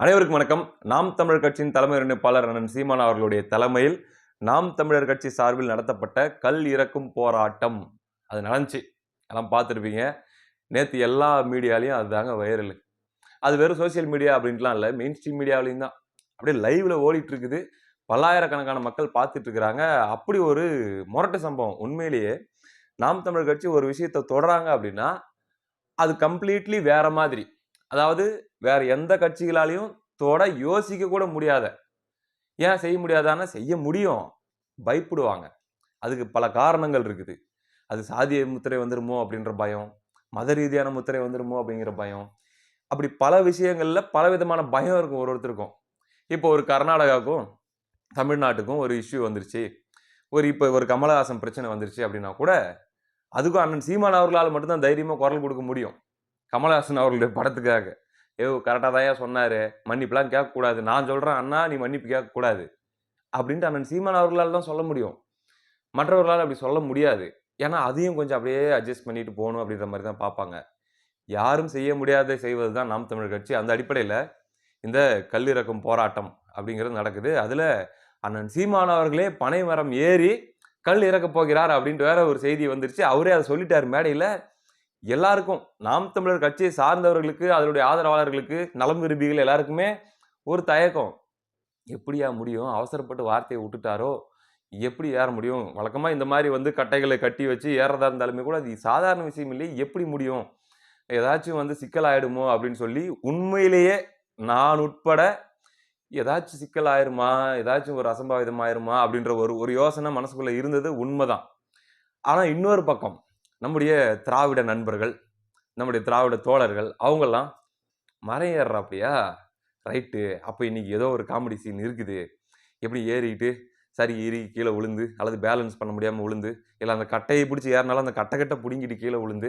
அனைவருக்கும் வணக்கம். நாம் தமிழர் கட்சியின் தலைமை ஒருங்கிணைப்பாளர் அண்ணன் சீமான் அவர்களுடைய தலைமையில் நாம் தமிழர் கட்சி சார்பில் நடத்தப்பட்ட கல் இறக்கும் போராட்டம். அது நடந்துச்சு. எல்லாம் பார்த்துருப்பீங்க. நேற்று எல்லா மீடியாலையும் அதுதாங்க வைரல் அது வெறும் சோஷியல் மீடியா அப்படின்ட்டுலாம் இல்லை. மெயின் ஸ்ட்ரீம் மீடியாவிலையும் தான். அப்படியே லைவில் ஓடிட்டுருக்குது. பல்லாயிரக்கணக்கான மக்கள் பார்த்துட்டு இருக்கிறாங்க அப்படி ஒரு முரட்டு சம்பவம். உண்மையிலேயே நாம் தமிழர் கட்சி ஒரு விஷயத்தை தொடராங்க அப்படின்னா அது கம்ப்ளீட்லி வேற மாதிரி. அதாவது வேற எந்த கட்சிகளாலையும் தொட யோசிக்க கூட முடியாத. ஏன் செய்ய முடியாதான்னா செய்ய முடியும். பயப்படுவாங்க. அதுக்கு பல காரணங்கள் இருக்குது. அது சாதிய முத்திரை வந்துருமோ அப்படின்ற பயம் மத ரீதியான முத்திரை வந்துருமோ அப்படிங்கிற பயம். அப்படி பல விஷயங்களில் பல விதமான பயம் இருக்கும் ஒரு ஒருத்தருக்கும். இப்போ ஒரு கர்நாடகாவுக்கும் தமிழ்நாட்டுக்கும் ஒரு இஷ்யூ வந்துருச்சு. ஒரு இப்போ ஒரு கமலஹாசன் பிரச்சனை வந்துருச்சு அப்படின்னா கூட அதுக்கும் அண்ணன் சீமான் அவர்களால் மட்டும்தான் தைரியமாக குரல் கொடுக்க முடியும். கமலஹாசன் அவர்களுடைய படத்துக்காக. ஏ கரெக்டாக தாயா சொன்னார். மன்னிப்புலாம் கேட்கக்கூடாது. நான் சொல்கிறேன் அண்ணா நீ மன்னிப்பு கேட்கக்கூடாது. அப்படின்ட்டு அண்ணன் சீமான் அவர்களால் தான் சொல்ல முடியும். மற்றவர்களால் அப்படி சொல்ல முடியாது. ஏன்னா அதையும் கொஞ்சம் அப்படியே அட்ஜஸ்ட் பண்ணிட்டு போகணும் அப்படின்ற மாதிரி தான் பார்ப்பாங்க. யாரும் செய்ய முடியாத செய்வது தான் நாம் தமிழர் கட்சி. அந்த அடிப்படையில் இந்த கல்லிறக்கும் போராட்டம் அப்படிங்கிறது நடக்குது. அதில் அண்ணன் சீமான் அவர்களே பனை மரம் ஏறி கல் இறக்க போகிறார் அப்படின்ட்டு வேற ஒரு செய்தி வந்துருச்சு. அவரே அதை சொல்லிட்டார் மேடையில். எல்லாருக்கும் நாம் தமிழர் கட்சியை சார்ந்தவர்களுக்கு அதனுடைய ஆதரவாளர்களுக்கு நலம் விரும்பிகள் எல்லாருக்குமே ஒரு தயக்கம். எப்படியா முடியும்? அவசரப்பட்டு வார்த்தையை விட்டுட்டாரோ? எப்படி ஏற முடியும்? வழக்கமாக இந்த மாதிரி வந்து கட்டைகளை கட்டி வச்சு ஏறதா இருந்தாலுமே கூட அது சாதாரண விஷயம் இல்லை எப்படி முடியும்? ஏதாச்சும் வந்து சிக்கல் ஆயிடுமோ? அப்படின்னு சொல்லி உண்மையிலேயே நான் உட்பட ஏதாச்சும் சிக்கல் ஆயிருமா? ஏதாச்சும் ஒரு அசம்பாவிதம் ஆயிருமா? அப்படின்ற ஒரு ஒரு யோசனை மனசுக்குள்ளே இருந்தது உண்மைதான். ஆனால் இன்னொரு பக்கம் நம்முடைய திராவிட நண்பர்கள் நம்முடைய திராவிட தோழர்கள் அவங்கெல்லாம் மரம் ஏறுறாப்படியா ரைட்டு. அப்போ இன்றைக்கி ஏதோ ஒரு காமெடி சீன் இருக்குது. எப்படி ஏறிக்கிட்டு சரி ஏறி கீழே விழுந்து அல்லது பேலன்ஸ் பண்ண முடியாமல் விழுந்து இல்லை அந்த கட்டையை பிடிச்சி ஏறினாலும் அந்த கட்டை கட்டை பிடுங்கிட்டு கீழே விழுந்து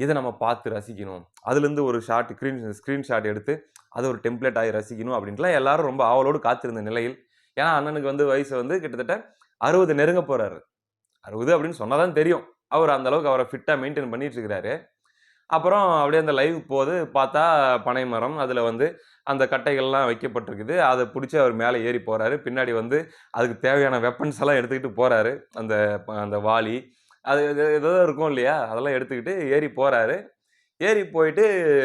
இதை நம்ம பார்த்து ரசிக்கணும். அதுலேருந்து ஒரு ஷார்ட் ஸ்க்ரீன் ஸ்க்ரீன்ஷாட் எடுத்து அது ஒரு டெம்ப்ளேட் ஆகி ரசிக்கணும் அப்படின்ட்டுலாம் எல்லாரும் ரொம்ப ஆவலோடு காத்திருந்த நிலையில் ஏன்னா அண்ணனுக்கு வந்து வயசு வந்து கிட்டத்தட்ட அறுபது நெருங்க போகிறாரு அறுபது அப்படின்னு சொன்னால் தான் தெரியும். அவர் அந்தளவுக்கு அவரை ஃபிட்டாக மெயின்டைன் பண்ணிட்டு இருக்கிறாரு அப்புறம் அப்படியே அந்த லைவ் போது பார்த்தா பனை மரம் அதில் வந்து அந்த கட்டைகள்லாம் வைக்கப்பட்டிருக்குது. அதை பிடிச்சி அவர் மேலே ஏறி போகிறாரு பின்னாடி வந்து அதுக்கு தேவையான வெப்பன்ஸ் எல்லாம் எடுத்துக்கிட்டு போகிறாரு அந்த அந்த வாளி அது இது ஏதோ இருக்கும் இல்லையா? அதெல்லாம் எடுத்துக்கிட்டு ஏறி போகிறாரு ஏறி போயிட்டு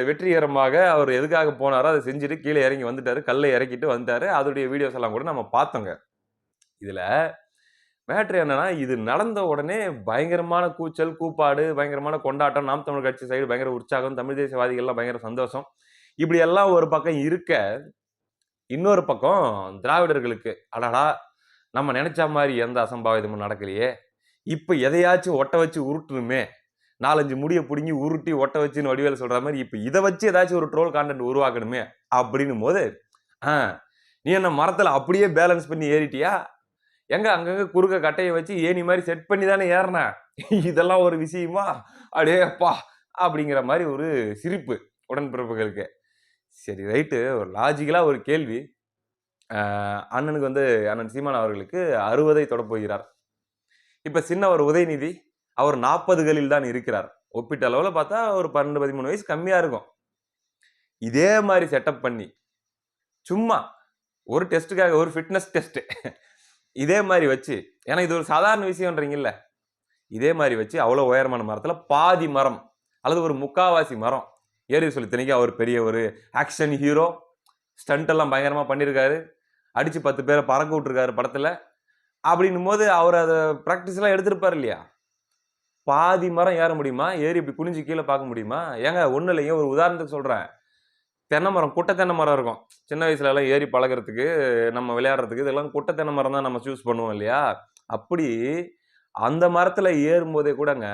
வெற்றிகரமாக அவர் எதுக்காக போனாரோ அதை செஞ்சுட்டு கீழே இறங்கி வந்துட்டார். கல்லை இறக்கிட்டு வந்துட்டார். அதோடைய வீடியோஸ் எல்லாம் கூட நம்ம பார்த்தோங்க. இதில் மேட்ரு என்னன்னா இது நடந்த உடனே பயங்கரமான கூச்சல் கூப்பாடு பயங்கரமான கொண்டாட்டம் நாம் தமிழ் கட்சி சைடு பயங்கர உற்சாகம் தமிழ் தேசியவாதிகள்லாம் பயங்கர சந்தோஷம். இப்படி எல்லாம் ஒரு பக்கம் இருக்க இன்னொரு பக்கம் திராவிடர்களுக்கு அடடா நம்ம நினைச்ச மாதிரி எந்த அசம்பாவிதமும் நடக்கலையே. இப்போ எதையாச்சும் ஒட்ட வச்சு உருட்டணுமே. நாலஞ்சு முடியை பிடுங்கி உருட்டி ஒட்ட வச்சுன்னு வடிவேல் சொல்ற மாதிரி இப்போ இதை வச்சு ஏதாச்சும் ஒரு ட்ரோல் கான்டென்ட் உருவாக்கணுமே அப்படின்னும் போது ஆ நீ என்ன மரத்தில் அப்படியே பேலன்ஸ் பண்ணி ஏறிட்டியா? எங்க அங்கங்க குறுக்க கட்டையை வச்சு ஏணி மாதிரி செட் பண்ணி தானே ஏறினேன் இதெல்லாம் ஒரு விஷயமா? அடே அப்பா அப்படிங்கிற மாதிரி ஒரு சிரிப்பு உடன்பிறப்புகளுக்கு. சரி ரைட்டு ஒரு லாஜிக்கலாக ஒரு கேள்வி. அண்ணனுக்கு வந்து அண்ணன் சீமான் அவர்களுக்கு அறுபதை தொடப்போகிறார் போகிறார். சின்னவர் சின்ன ஒரு உதயநிதி அவர் நாற்பதுகளில் தான் இருக்கிறார். ஒப்பிட்ட அளவில் பார்த்தா ஒரு பன்னெண்டு பதிமூணு வயசு கம்மியாக இருக்கும். இதே மாதிரி செட்டப் பண்ணி சும்மா ஒரு டெஸ்ட்டுக்காக ஒரு ஃபிட்னஸ் டெஸ்ட்டு இதே மாதிரி வச்சு ஏன்னா இது ஒரு சாதாரண விஷயம்ன்றீங்கல்ல. இதே மாதிரி வச்சு அவ்வளோ உயரமான மரத்தில் பாதி மரம் அல்லது ஒரு முக்காவாசி மரம். ஏறி சொல்லி தினைக்கு அவர் பெரிய ஒரு ஆக்ஷன் ஹீரோ ஸ்டண்ட் எல்லாம் பயங்கரமாக பண்ணியிருக்காரு அடித்து பத்து பேரை பறக்க விட்டுருக்காரு படத்தில். அப்படின்னும் போது அவர் அதை ப்ராக்டிஸ்லாம் எடுத்திருப்பார் இல்லையா? பாதி மரம் ஏற முடியுமா? ஏறி இப்படி குனிஞ்சு கீழே பார்க்க முடியுமா? ஏங்க ஒன்றும் இல்லைங்க ஒரு உதாரணத்துக்கு சொல்கிறேன் தென்னை மரம் குட்டை தென்னை மரம் இருக்கும். சின்ன வயசுல எல்லாம் ஏறி பழகுறதுக்கு நம்ம விளையாடுறதுக்கு இதெல்லாம் குட்டை தென்னை மரம் தான் நம்ம சூஸ் பண்ணுவோம் இல்லையா? அப்படி அந்த மரத்தில் ஏறும்போதே கூடங்க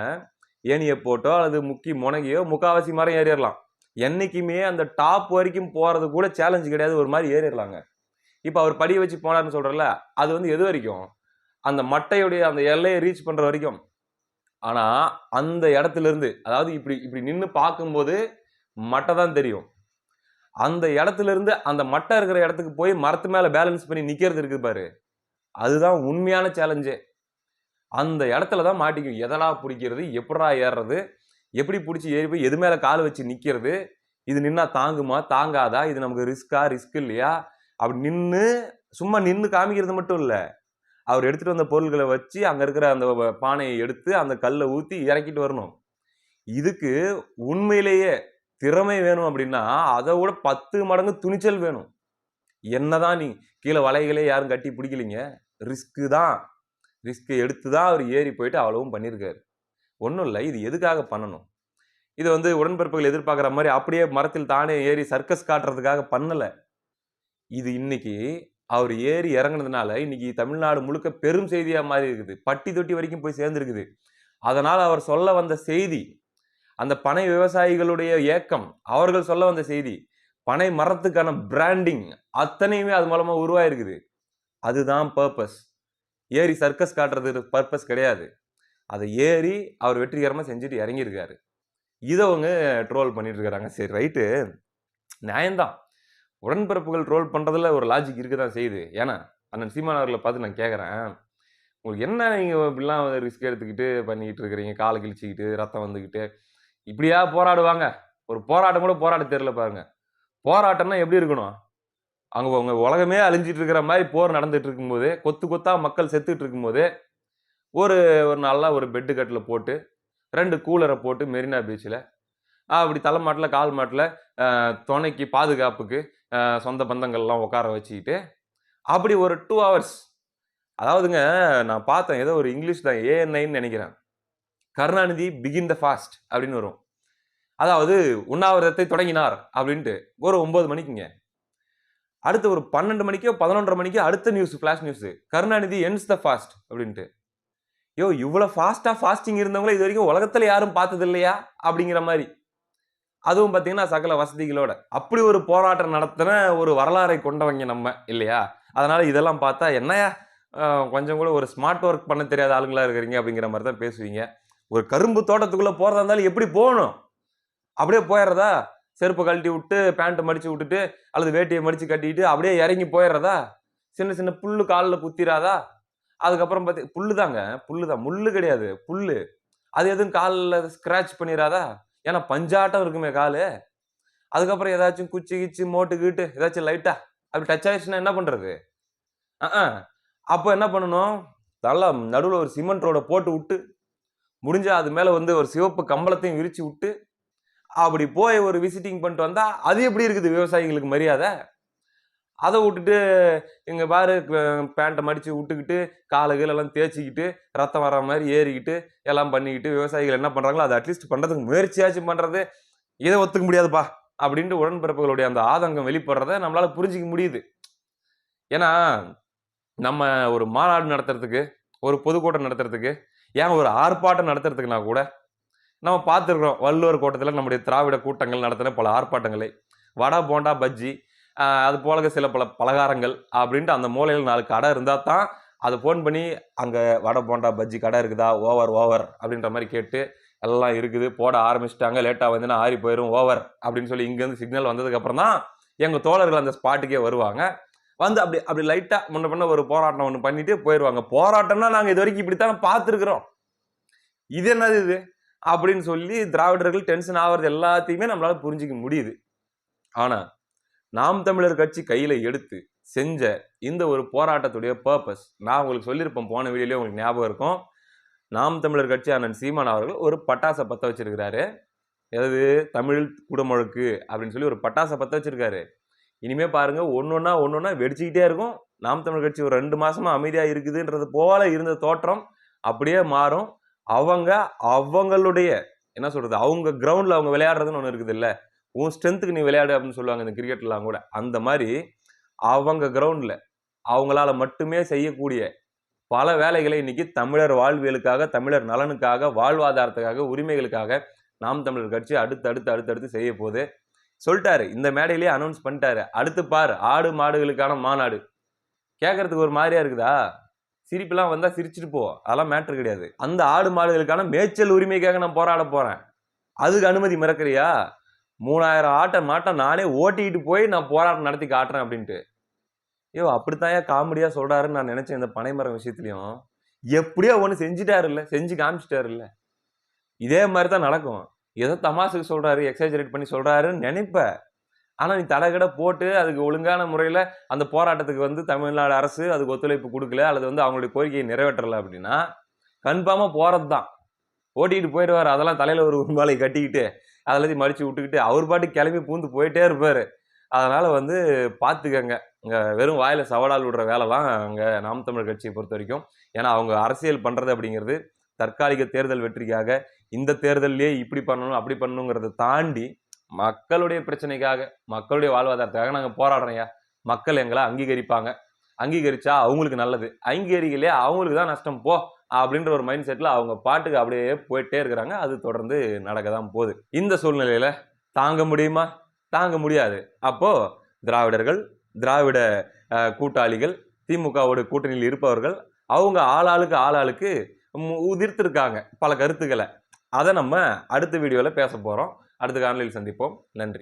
ஏனியை போட்டோ அல்லது முக்கி முனகியோ முக்காவாசி மரம் ஏறிடலாம் என்றைக்குமே அந்த டாப் வரைக்கும் போகிறது கூட சேலஞ்சு கிடையாது. ஒரு மாதிரி ஏறிடலாங்க இப்போ அவர் படிய வச்சு போனார்னு சொல்கிறல அது வந்து எது வரைக்கும்? அந்த மட்டையுடைய அந்த எல்லையை ரீச் பண்ணுற வரைக்கும். ஆனால் அந்த இடத்துல இருந்து அதாவது இப்படி இப்படி நின்று பார்க்கும்போது மட்டை தான் தெரியும். அந்த இடத்துல இருந்து அந்த மட்டை இருக்கிற இடத்துக்கு போய் மரத்து மேலே பேலன்ஸ் பண்ணி நிற்கிறது இருக்குது பாரு. அதுதான் உண்மையான சேலஞ்சே அந்த இடத்துல தான் மாட்டிக்கும். எதடா பிடிக்கிறது? எப்படா ஏறுறது? எப்படி பிடிச்சி ஏறி போய் எது மேலே கால் வச்சு நிற்கிறது இது நின்னா தாங்குமா? தாங்காதா? இது நமக்கு ரிஸ்க்கா ரிஸ்க் இல்லையா? அப்படி நின்று சும்மா நின்று காமிக்கிறது மட்டும் இல்லை. அவர் எடுத்துகிட்டு வந்த பொருள்களை வச்சு அங்கே இருக்கிற அந்த வ- பானையை எடுத்து அந்த கல்லை ஊற்றி இறக்கிட்டு வரணும். இதுக்கு உண்மையிலேயே திறமை வேணும் அப்படின்னா அதை விட பத்து மடங்கு துணிச்சல் வேணும். என்னதான் நீ கீழே வலைகளே யாரும் கட்டி பிடிக்கலீங்க. ரிஸ்க்கு தான். ரிஸ்க்கு எடுத்து தான் அவர் ஏறி போயிட்டு அவ்வளவும் பண்ணியிருக்காரு. ஒன்றும் இல்லை இது எதுக்காக பண்ணணும்? இது வந்து உடன்பிறப்புகள் எதிர்பார்க்குற மாதிரி அப்படியே மரத்தில் தானே ஏறி சர்க்கஸ் காட்டுறதுக்காக பண்ணலை. இது இன்னைக்கு அவர் ஏறி இறங்குனதுனால இன்னைக்கு தமிழ்நாடு முழுக்க பெரும் செய்தியாக மாறி இருக்குது பட்டி தொட்டி வரைக்கும் போய் சேர்ந்துருக்குது. அதனால் அவர் சொல்ல வந்த செய்தி அந்த பனை விவசாயிகளுடைய ஏக்கம் அவர்கள் சொல்ல வந்த செய்தி பனை மரத்துக்கான பிராண்டிங் அத்தனையுமே அது மூலமாக உருவாயிருக்குது. அதுதான் பர்பஸ் ஏறி சர்க்கஸ் காட்டுறது பர்பஸ் கிடையாது. அதை ஏறி அவர் வெற்றிகரமாக செஞ்சுட்டு இறங்கியிருக்காரு. இதை அவங்க ட்ரோல் பண்ணிட்டு சரி ரைட்டு. நியாயம்தான். உடன்பிறப்புகள் ட்ரோல் பண்ணுறதுல ஒரு லாஜிக் இருக்க தான் செய்யுது. ஏன்னா அண்ணன் சீமான் அவர்களை பார்த்து நான் கேட்குறேன் உங்களுக்கு என்ன நீங்கள் இப்படிலாம் ரிஸ்க் எடுத்துக்கிட்டு பண்ணிக்கிட்டு இருக்கிறீங்க? காலை கிழிச்சிக்கிட்டு ரத்தம் வந்துக்கிட்டு. இப்படியா போராடுவாங்க? ஒரு போராட்டம் கூட போராட தெரியல பாருங்க. போராட்டம்னா எப்படி இருக்கணும்? அங்கே அவங்க உலகமே அழிஞ்சிட்டு இருக்கிற மாதிரி போர் நடந்துட்டு இருக்கும்போது கொத்து கொத்தா மக்கள் செத்துட்டு இருக்கும்போது ஒரு ஒரு நல்லா ஒரு பெட்டு கட்டில் போட்டு ரெண்டு கூலரை போட்டு மெரினா பீச்சில் அப்படி தலைமாட்டில் கால் மாட்டில் துணைக்கு பாதுகாப்புக்கு சொந்த பந்தங்கள்லாம் உட்கார வச்சுக்கிட்டு அப்படி ஒரு டூ ஹவர்ஸ் அதாவதுங்க நான் பார்த்தேன் ஏதோ ஒரு இங்கிலீஷ் தான் ஏஎன்ஐன்னு நினைக்கிறேன். கருணாநிதி பிகின் த ஃபாஸ்ட் அப்படின்னு வரும். அதாவது உண்ணாவிரதத்தை தொடங்கினார் அப்படின்ட்டு. ஒரு ஒன்பது மணிக்குங்க. அடுத்து ஒரு பன்னெண்டு மணிக்கோ பதினொன்றரை மணிக்கோ அடுத்த news flash news Karunanidhi ends the fast அப்படின்ட்டு. யோ இவ்வளோ ஃபாஸ்ட்டாக ஃபாஸ்டிங் இருந்தவங்களே இது வரைக்கும் உலகத்தில் யாரும் பார்த்தது இல்லையா அப்படிங்கிற மாதிரி. அதுவும் பார்த்தீங்கன்னா சகல வசதிகளோட. அப்படி ஒரு போராட்டம் நடத்தின ஒரு வரலாறை கொண்டவங்க நம்ம இல்லையா? அதனால் இதெல்லாம் பார்த்தா என்னையா கொஞ்சம் கூட ஒரு ஸ்மார்ட் ஒர்க் பண்ண தெரியாத ஆளுங்களாக இருக்கிறீங்க அப்படிங்கிற மாதிரி தான் பேசுவீங்க. ஒரு கரும்பு தோட்டத்துக்குள்ளே போகிறதா இருந்தாலும் எப்படி போகணும்? அப்படியே போயிடுறதா? செருப்பை கழட்டி விட்டு பேண்ட்டை மடித்து விட்டுட்டு அல்லது வேட்டியை மடித்து கட்டிட்டு அப்படியே இறங்கி போயிடுறதா? சின்ன சின்ன புல்லு காலில் குத்திராதா? அதுக்கப்புறம் பார்த்தி புல்லு தாங்க புல்லு தான் முள்ளு கிடையாது புல்லு. அது எதுவும் காலில் ஸ்க்ராட்ச் பண்ணிடாதா ஏன்னா பஞ்சாட்டம் இருக்குமே காலு. அதுக்கப்புறம் ஏதாச்சும் குச்சி கிச்சி மோட்டு கீட்டு ஏதாச்சும் லைட்டா அப்படி டச் ஆயிடுச்சுன்னா என்ன பண்ணுறது ஆ அப்போ என்ன பண்ணணும்? நல்லா நடுவில் ஒரு சிமெண்ட் ரோடை போட்டு விட்டு முடிஞ்சால் அது மேலே வந்து ஒரு சிவப்பு கம்பளத்தையும் விரித்து விட்டு அப்படி போய் ஒரு விசிட்டிங் பண்ணிட்டு வந்தால் அது எப்படி இருக்குது விவசாயிகளுக்கு மரியாதை? அதை விட்டுட்டு இங்கே பாரு பேண்ட்டை மடித்து விட்டுக்கிட்டு காலை கீழெல்லாம் தேய்ச்சிக்கிட்டு ரத்தம் வர மாதிரி ஏறிக்கிட்டு எல்லாம் பண்ணிக்கிட்டு விவசாயிகள் என்ன பண்ணுறாங்களோ அதை அட்லீஸ்ட் பண்ணுறதுக்கு முயற்சியாச்சும் பண்ணுறது இதை ஒத்துக்க முடியாதுப்பா அப்படின்ட்டு உடன்பிறப்புகளுடைய அந்த ஆதங்கம் வெளிப்படுறத நம்மளால் புரிஞ்சிக்க முடியுது. ஏன்னா நம்ம ஒரு மாநாடு நடத்துறதுக்கு ஒரு பொதுக்கூட்டம் நடத்துறதுக்கு ஏன் ஒரு ஆர்ப்பாட்டம் நடத்துறதுக்குனா கூட நம்ம பார்த்துருக்குறோம் வள்ளுவர் கோட்டத்தில் நம்முடைய திராவிட கூட்டங்கள் நடத்தின பல ஆர்ப்பாட்டங்களை. வடை போண்டா பஜ்ஜி அது போல சில பல பலகாரங்கள் அப்படின்ட்டு அந்த மூலையில் நாலு கடை இருந்தால் தான் அதை ஃபோன் பண்ணி அங்கே வடை போண்டா பஜ்ஜி கடை இருக்குதா? ஓவர் ஓவர் அப்படின்ற மாதிரி கேட்டு எல்லாம் இருக்குது. போட ஆரம்பிச்சிட்டாங்க. லேட்டாக வந்துன்னா ஆறி போயிடும் ஓவர் அப்படின்னு சொல்லி இங்கேருந்து சிக்னல் வந்ததுக்கப்புறம் தான் எங்கள் தோழர்கள் அந்த ஸ்பாட்டுக்கே வருவாங்க. வந்து அப்படி அப்படி லைட்டாக முன்ன பண்ண ஒரு போராட்டம் ஒன்று பண்ணிட்டு போயிடுவாங்க போராட்டம்னா நாங்கள் இது வரைக்கும் இப்படித்தான் பார்த்துருக்குறோம். இது என்னது இது? அப்படின்னு சொல்லி திராவிடர்கள் டென்ஷன் ஆகிறது எல்லாத்தையுமே நம்மளால் புரிஞ்சிக்க முடியுது. ஆனால் நாம் தமிழர் கட்சி கையில் எடுத்து செஞ்ச இந்த ஒரு போராட்டத்துடைய பர்பஸ் நான் உங்களுக்கு சொல்லியிருப்பேன் போன வீடியோலயே உங்களுக்கு ஞாபகம் இருக்கும். நாம் தமிழர் கட்சி அண்ணன் சீமான் அவர்கள் ஒரு பட்டாசை பற்ற வச்சிருக்கிறாரு. எது? தமிழ் குடமுழுக்கு அப்படின்னு சொல்லி ஒரு பட்டாசை பற்ற வச்சிருக்காரு. இனிமே ஒன்றா ஒன்று ஒன்றா வெடிச்சுக்கிட்டே இருக்கும். நாம் தமிழ் கட்சி ஒரு ரெண்டு மாதமாக அமைதியாக இருக்குதுன்றது போல இருந்த தோற்றம் அப்படியே மாறும். அவங்க அவங்களுடைய என்ன சொல்கிறது அவங்க கிரவுண்டில் அவங்க விளையாடுறதுன்னு ஒன்று இருக்குது இல்லை உன் ஸ்ட்ரென்த்துக்கு நீ விளையாடு அப்படின்னு சொல்லுவாங்க இந்த கிரிக்கெட்லாம் கூட. அந்த மாதிரி அவங்க கிரவுண்டில் அவங்களால மட்டுமே செய்யக்கூடிய பல வேலைகளை இன்னைக்கு தமிழர் வாழ்வியலுக்காக தமிழர் நலனுக்காக வாழ்வாதாரத்துக்காக உரிமைகளுக்காக நாம் தமிழர் கட்சி அடுத்து அடுத்து அடுத்தடுத்து செய்ய போகுது சொல்லிட்டாரு. இந்த மேடையிலேயே அனௌன்ஸ் பண்ணிட்டாரு. அடுத்து பார் ஆடு மாடுகளுக்கான மாநாடு. கேட்கறதுக்கு ஒரு மாதிரியா இருக்குதா? சிரிப்பெல்லாம் வந்தால் சிரிச்சிட்டு போ. அதெல்லாம் மேட்ரு கிடையாது. அந்த ஆடு மாடுகளுக்கான மேய்ச்சல் உரிமைக்காக நான் போராட போகிறேன் அதுக்கு அனுமதி மறக்கறியா? மூணாயிரம் ஆட்டை மாட்டை நானே ஓட்டிக்கிட்டு போய் நான் போராட்டம் நடத்தி காட்டுறேன் அப்படின்ட்டு. ஐயோ அப்படித்தான் ஏன் காமெடியாக சொல்கிறாருன்னு நான் நினச்சேன் இந்த பனைமரம் விஷயத்துலையும். எப்படியோ ஒன்று செஞ்சுட்டாரு இல்ல செஞ்சு காமிச்சிட்டாரு இல்ல இதே மாதிரி தான் நடக்கும். ஏதோ தமாசுக்கு சொல்கிறாரு எக்ஸாஜரேட் பண்ணி சொல்கிறாருன்னு நினைப்ப. ஆனால் நீ தடகட போட்டு அதுக்கு ஒழுங்கான முறையில் அந்த போராட்டத்துக்கு வந்து தமிழ்நாடு அரசு அதுக்கு ஒத்துழைப்பு கொடுக்கல அல்லது வந்து அவங்களுடைய கோரிக்கையை நிறைவேற்றலை அப்படின்னா கன்ஃபார்மாக போகிறது தான் ஓட்டிகிட்டு போயிடுவாரு. அதெல்லாம் தலையில் ஒரு உருமாலை கட்டிக்கிட்டு அதெல்லாத்தையும் மடித்து விட்டுக்கிட்டு அவர் பாட்டு கிளம்பி பூந்து போயிட்டே இருப்பார். அதனால் வந்து பார்த்துக்கங்க இங்கே வெறும் வாயில் சவடால் விடுற வேலைலாம் அங்கே நாம் தமிழர் கட்சியை பொறுத்த வரைக்கும். ஏன்னா அவங்க அரசியல் பண்ணுறது அப்படிங்கிறது தற்காலிக தேர்தல் வெற்றிக்காக இந்த தேர்தல்லையே இப்படி பண்ணணும் அப்படி பண்ணணுங்கிறத தாண்டி மக்களுடைய பிரச்சனைக்காக மக்களுடைய வாழ்வாதாரத்துக்காக நாங்கள் போராடுறோம்யா மக்கள் எங்களை அங்கீகரிப்பாங்க. அங்கீகரிச்சா அவங்களுக்கு நல்லது. அங்கீகரிக்கலையே அவங்களுக்கு தான் நஷ்டம். போ அப்படின்ற ஒரு மைண்ட் செட்டில் அவங்க பாட்டுக்கு அப்படியே போயிட்டே இருக்கிறாங்க. அது தொடர்ந்து நடக்க தான் போகுது. இந்த சூழ்நிலையில் தாங்க முடியுமா? தாங்க முடியாது. அப்போ திராவிடர்கள் திராவிட கூட்டாளிகள் திமுகவோட கூட்டணியில் இருப்பவர்கள் அவங்க ஆளாளுக்கு ஆளாளுக்கு உதிர்த்திருக்காங்க பல கருத்துக்களை. அதை நம்ம அடுத்த வீடியோவில் பேச போகிறோம் அடுத்த காணொலியில் சந்திப்போம். நன்றி.